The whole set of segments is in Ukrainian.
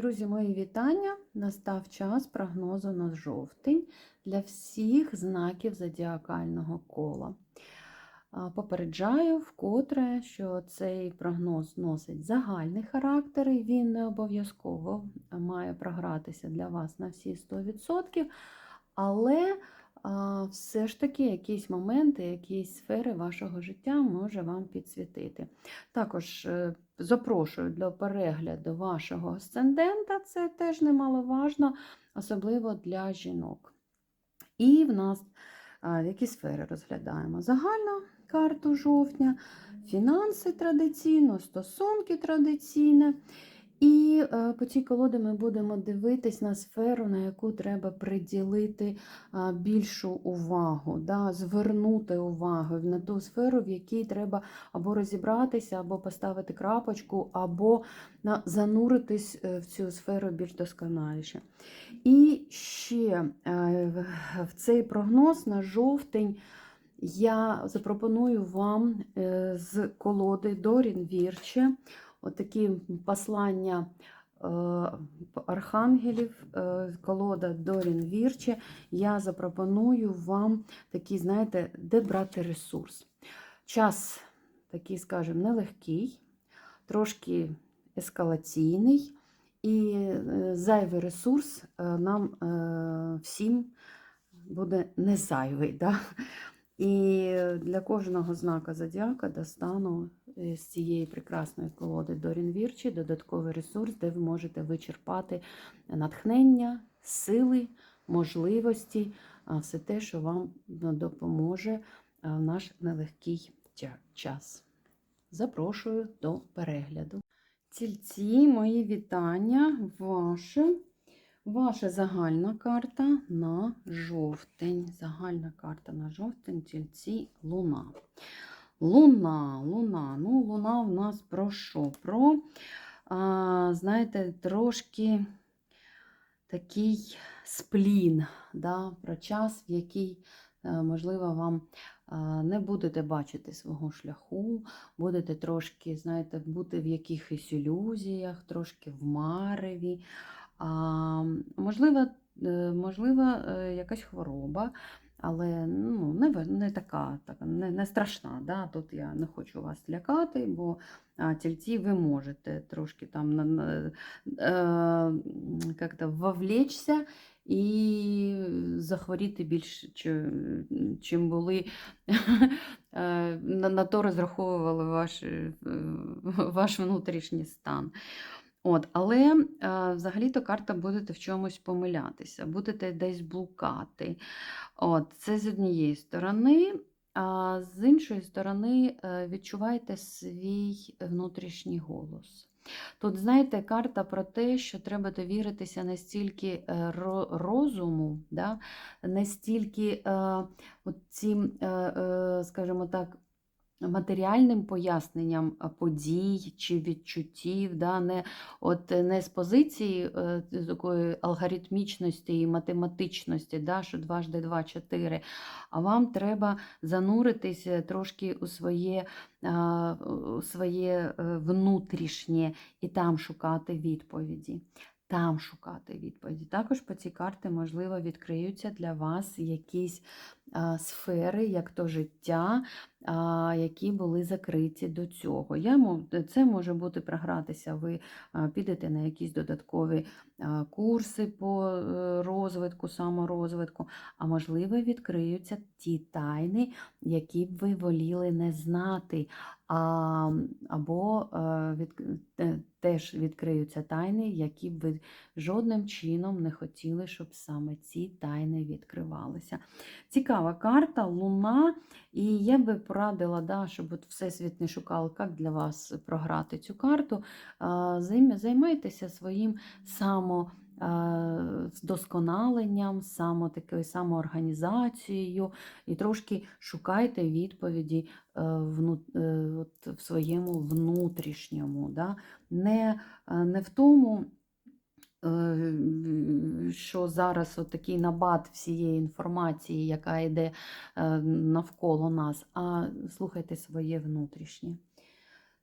Друзі, мої вітання! Настав час прогнозу на жовтень для всіх знаків зодіакального кола. Попереджаю вкотре, що цей прогноз носить загальний характер, і він не обов'язково має програтися для вас на всі 100%, але все ж таки якісь моменти, якісь сфери вашого життя може вам підсвітити. Також е, запрошую до перегляду вашого асцендента, це теж немаловажно, особливо для жінок. І в нас а, які сфери розглядаємо? Загальну карту жовтня, фінанси традиційно, стосунки традиційне. І е, по цій колоді ми будемо дивитись на сферу, на яку треба приділити більшу увагу, да, звернути увагу на ту сферу, в якій треба або розібратися, або поставити крапочку, або зануритись е, в цю сферу більш досконаліше. І ще е, в- цей прогноз на жовтень я запропоную вам з колоди Дорін Вірче отакі послання е, архангелів, е, колода Дорін Вірче. Я запропоную вам такий, знаєте, де брати ресурс. Час такий, скажімо, нелегкий, трошки ескалаційний, і е, зайвий ресурс нам всім буде не зайвий. Да? І для кожного знака зодіака достану з цієї прекрасної колоди Дорін Вірчі додатковий ресурс, де ви можете вичерпати натхнення, сили, можливості, все те, що вам допоможе в наш нелегкий час. Запрошую до перегляду. Тільці, мої вітання, ваше. Ваша загальна карта на жовтень. Загальна карта на жовтень, тільці луна. Луна, луна. Ну, луна в нас про що? Про, а, знаєте, трошки такий сплін, да, про час, в який, е, можливо, вам не будете бачити свого шляху, будете трошки, знаєте, бути в якихось ілюзіях, трошки в мареві. А, можливо, е, можливо, е, якась хвороба, але ну, не, не така, така не, не страшна. Да? Тут я не хочу вас лякати, бо тільці ви можете трошки там е, как-то вовлечься і захворіти більше, чим були. е, На, на то розраховували ваш, е, ваш внутрішній стан. От, але е, взагалі-то карта будете в чомусь помилятися, будете десь блукати. От, це з однієї сторони, а з іншої сторони, е, відчувайте свій внутрішній голос. Тут, знаєте, карта про те, що треба довіритися не стільки е, ро- розуму, да, не стільки е, цим, е, е, скажімо так, матеріальним поясненням подій чи відчуттів, да, не, от, е, не з позиції е, такої алгоритмічності і математичності, да, що дважди два чотири, а вам треба зануритися трошки у своє, у своє е, внутрішнє і там шукати відповіді. Там шукати відповіді. Також по цій карті, можливо, відкриються для вас якісь а, сфери, як то життя, а, які були закриті до цього. Я, це може бути програтися, ви підете на якісь додаткові курси по е, розвитку, саморозвитку, а можливо, відкриються ті тайни, які б ви воліли не знати. А, або е, від, те- теж відкриються тайни, які б ви жодним чином не хотіли, щоб саме ці тайни відкривалися. Цікава карта, луна, і я би порадила, да, щоб от Всесвіт не шукав, як для вас програти цю карту. А, Займайтеся своїм само. Е, Вдосконаленням, само такою самоорганізацією, і трошки шукайте відповіді е, е, в своєму внутрішньому. Да? Не, не в тому, що зараз от такий набат всієї інформації, яка йде навколо нас, а слухайте своє внутрішнє.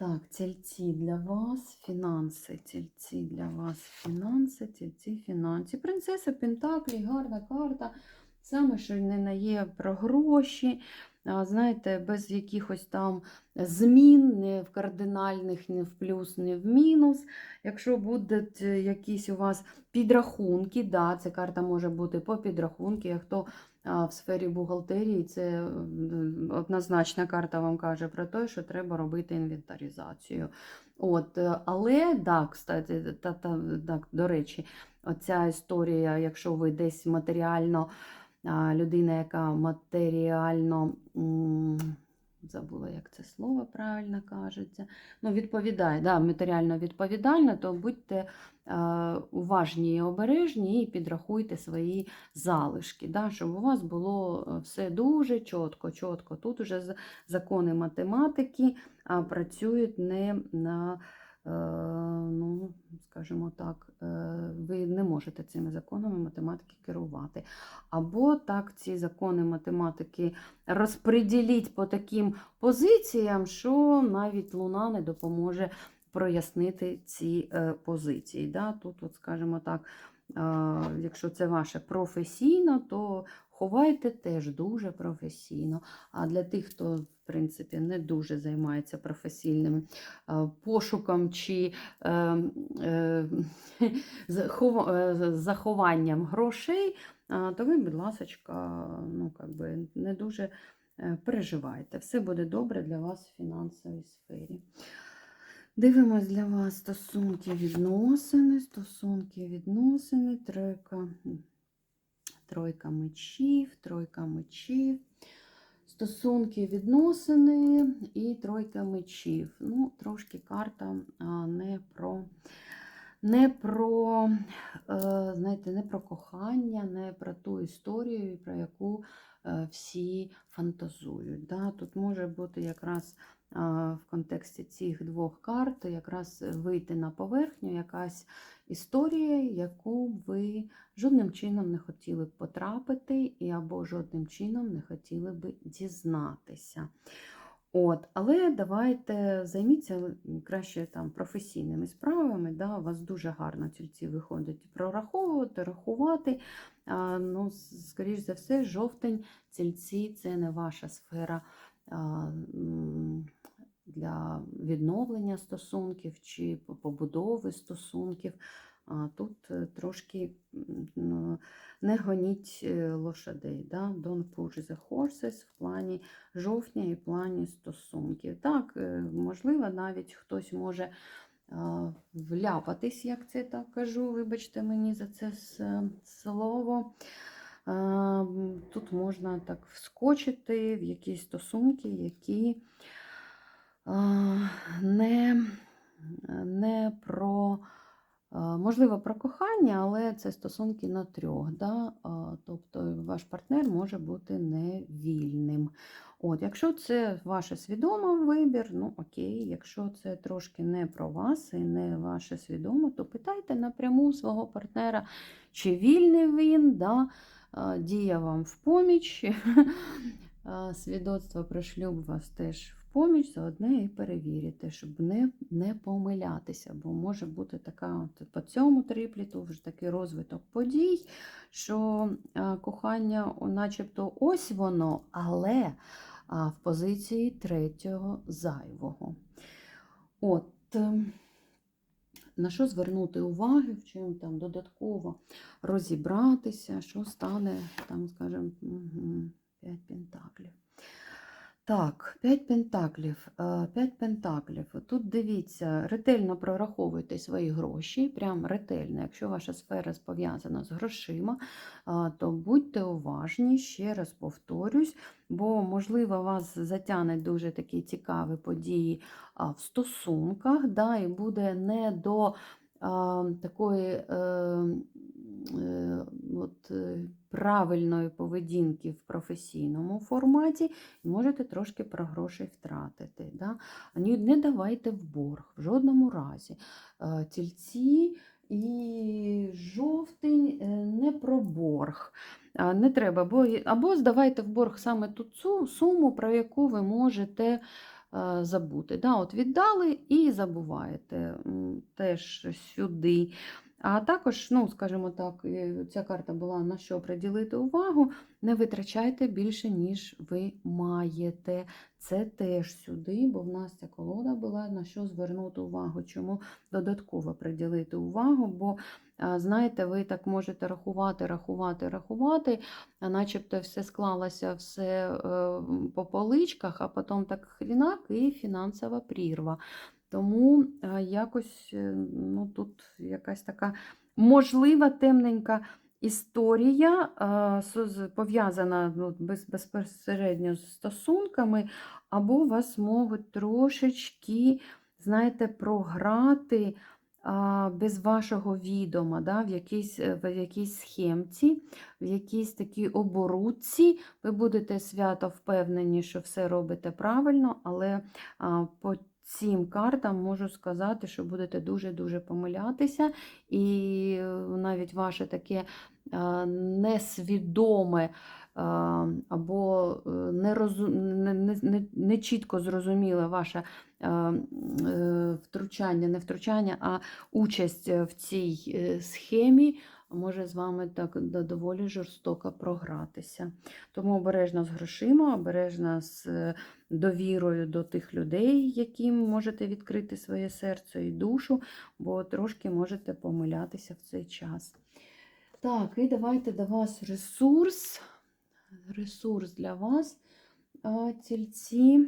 Так, тільці для вас, фінанси, тільці для вас, фінанси, тільці, фінанси. Принцеса Пентаклі, гарна карта. Саме, що не на є про гроші, знаєте, без якихось там змін, не в кардинальних, не в плюс, не в мінус. Якщо будуть е, якісь у вас підрахунки, да, ця карта може бути по підрахунки, хто в сфері бухгалтерії, це однозначна карта вам каже про те, що треба робити інвентаризацію. От, е, але, да, кстати, та, та, так, до речі, оця історія, якщо ви десь матеріально, людина, яка матеріально, забула, як це слово правильно кажеться, ну, відповідає, да, матеріально відповідальна, то будьте е, уважні і обережні і підрахуйте свої залишки, да, щоб у вас було е, все дуже чітко, чітко. Тут уже закони математики працюють не на, ну, скажімо так, е, ви не можете цими законами математики керувати. Або так ці закони математики розподіліть по таким позиціям, що навіть Луна не допоможе прояснити ці е, позиції. Тут, от, скажімо так, е, якщо це ваше професійно, то ховайте теж дуже професійно. А для тих, хто в принципі не дуже займається професійним е, пошуком чи е, е, е, захованням грошей, то ви, будь ласочка, ну, би, не дуже е, переживайте. Все буде добре для вас в фінансовій сфері. Дивимось для вас стосунки відносини, стосунки відносини, тройка, м, тройка мечів, тройка мечів, стосунки відносини і тройка мечів. Ну, трошки карта не про. Не про, е, знаєте, не про кохання, не про ту історію, про яку е, всі фантазують. Да? Тут може бути якраз в контексті цих двох карт якраз вийти на поверхню якась історія, яку ви жодним чином не хотіли б потрапити, і або жодним чином не хотіли б дізнатися. От, але давайте займіться краще там професійними справами. Да? У вас дуже гарно тільці виходить прораховувати, рахувати. А, ну, скоріш за все, жовтень, тільці це не ваша сфера а, для відновлення стосунків чи побудови стосунків. А тут е, трошки не гоніть е, лошадей. Да? Don't push the horses в плані жовтня і в плані стосунків. Так, е, можливо, навіть хтось може вляпатись, як це так кажу, вибачте мені за це слово. Тут можна так вскочити в якісь стосунки, які не, не про, можливо, про кохання, але це стосунки на трьох. Да? Тобто ваш партнер може бути невільним. От, якщо це ваше свідомий вибір, ну окей, якщо це трошки не про вас і не ваше свідоме, то питайте напряму свого партнера, чи вільний він, да, а, дія вам в поміч. Свідоцтво про шлюб вас теж поміч, заодне і перевірите, щоб не, не помилятися, бо може бути така от по цьому трипліту вже такий розвиток подій, що а, кохання, начебто, ось воно, але в позиції третього зайвого. От, ем, на що звернути увагу, в чим там додатково розібратися, що стане, там, скажімо, мгм, 5 пентаклів. Так, 5 пентаклів. 5 пентаклів. Тут дивіться, ретельно прораховуйте свої гроші, прям ретельно. Якщо ваша сфера пов'язана з грошима, то будьте уважні, ще раз повторюсь, бо, можливо, вас затягнуть дуже такі цікаві події в стосунках, да, і буде не до такої е, е, от, е, правильної поведінки в професійному форматі, і можете трошки про гроші втратити. Да? Не давайте в борг в жодному разі. Е, Тільці і жовтень е, не про борг. Не треба, бо, або здавайте в борг саме ту суму, про яку ви можете е, забути. Да, от віддали і забуваєте теж сюди. А також, ну, скажімо так, е, ця карта була на що приділити увагу. Не витрачайте більше, ніж ви маєте. Це теж сюди, бо в нас ця колода була на що звернути увагу. Чому додатково приділити увагу? Бо, знаєте, ви так можете рахувати, рахувати, рахувати, а начебто все склалося все е, по поличках, а потім так хрінак і фінансова прірва. Тому е, якось е, ну, тут якась така можлива темненька історія, е, пов'язана ну, без, безпосередньо з стосунками, або вас можуть трошечки, знаєте, програти без вашого відома, да, в, якійсь, в якійсь схемці, в якійсь такій оборудці. Ви будете свято впевнені, що все робите правильно, але по цим картам можу сказати, що будете дуже-дуже помилятися, і е, навіть ваше таке е, несвідоме е, або нерозу- не, не, не, зрозуміле ваше втручання, не втручання, а участь в цій схемі може з вами так доволі жорстоко програтися. Тому обережно з грошима, обережно з е, довірою до тих людей, яким можете відкрити своє серце і душу, бо трошки можете помилятися в цей час. Так, і давайте до вас ресурс. Ресурс для вас, тільці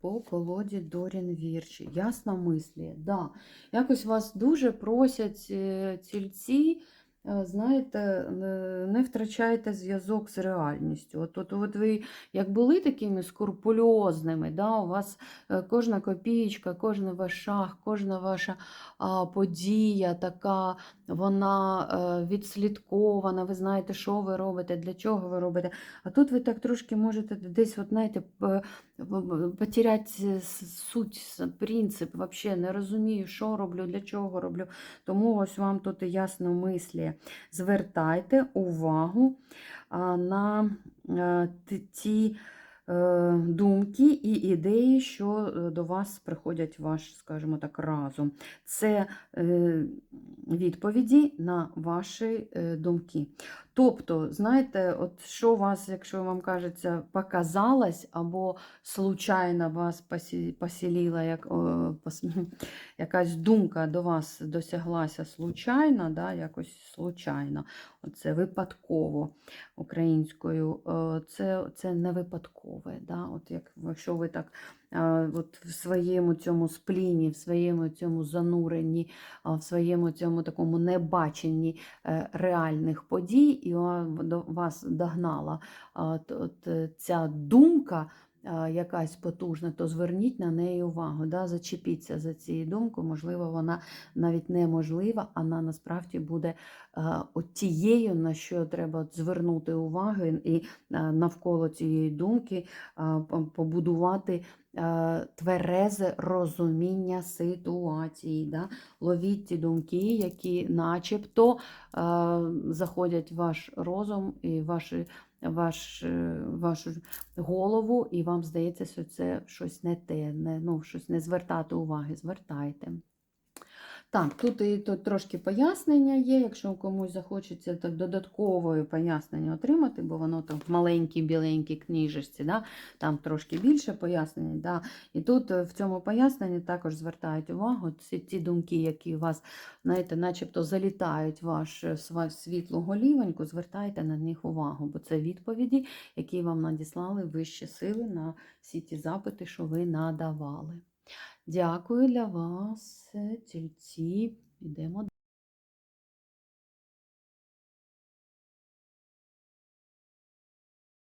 по колоді Дорін Вірчі. Ясномислі. Да. Якось вас дуже просять е, тільці. Е, Знаєте, е, не втрачайте зв'язок з реальністю. От, от, от ви як були такими скрупульозними, да, у вас е, кожна копієчка, кожен ваш шаг, кожна ваша а, подія така, вона е, відслідкована, ви знаєте, що ви робите, для чого ви робите. А тут ви так трошки можете десь, от, знаєте, потеряти суть, принцип, вообще не розумію, що роблю, для чого роблю. Тому ось вам тут і ясно мислі. Звертайте увагу на е, ті е, думки і ідеї, що е, до вас приходять ваш, скажімо так, разум. Це відповіді на ваші думки. Тобто, знаєте, от що вас, якщо вам кажеться, показалось, або случайно вас посі- посіліла як, о, пос- якась думка до вас досяглася случайно, да, якось случайно, оце випадково українською, це, це не випадкове. Да? От як, якщо ви так от в своєму цьому спліні, в своєму цьому зануренні, в своєму цьому такому небаченні е, реальних подій, і вас догнала от, от, е, ця думка. Якась потужна, то зверніть на неї увагу, да? зачепіться за цією думкою, можливо, вона навіть неможлива, вона насправді буде тією, на що треба звернути увагу, і навколо цієї думки побудувати тверезе розуміння ситуації. Да? Ловіть ті думки, які начебто е, заходять в ваш розум і ваші, ваш, е, вашу голову, і вам здається, що це щось не те, не, ну, щось не звертати уваги, звертайте. Так, тут і тут трошки пояснення є, якщо комусь захочеться так додаткове пояснення отримати, бо воно там в маленькій біленькій книжечці, да, там трошки більше пояснень. Да. І тут е, в цьому поясненні також звертають увагу ці ті думки, які у вас, знаєте, начебто залітають в ваш е, світлу голівоньку, звертайте на них увагу, бо це відповіді, які вам надіслали вищі сили на всі ті запити, що ви надавали. Дякую для вас, тільці. Йдемо